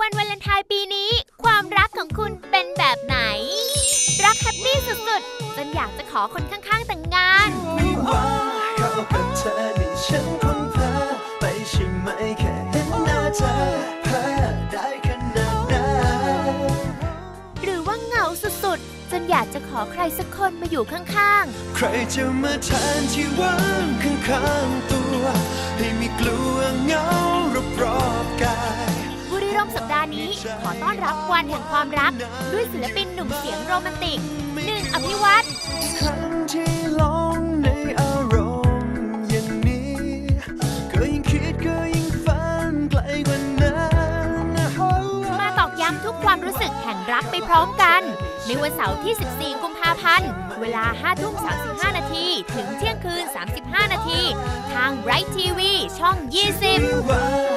วันวาเลนไทน์ปีนี้ ความรักของคุณเป็นแบบไหน รักแฮปปี้สุดๆจนอยากจะขอคนข้างๆแต่งงานไม่ว่าเขากับเธอนี่ฉันคงเพอไปใช่ไหมแค่เห็นหน้าเธอเพอได้ขนาดนั้นหรือว่าเหงาสุดๆจนอยากจะขอใครสักคนมาอยู่ข้างๆ ใครจะมาแทนที่ว่างข้างๆตัว ให้ไมีกลัวเหงาาห์นี้ขอต้อนรับวันแห่งความรัก ด้วยศิลปินหนุ่มเสียงโรแมนติกหนึ่งอภิวัตรครั้งที่หลงในอารมณ์อย่างนี้ก็ยิ่งคิดก็ยิ่งฝันไกลกว่านั้นมาตอกย้ำทุกความรู้สึกแห่งรักไปพร้อมกัน ในวันเสาร์ที่ 14 กุมภาพันธ์ เวลา5ทุ่ม35 นาทีถึงเที่ยงคืน 35 นาที ทาง Bright TV ช่อง 20ว่าเธอ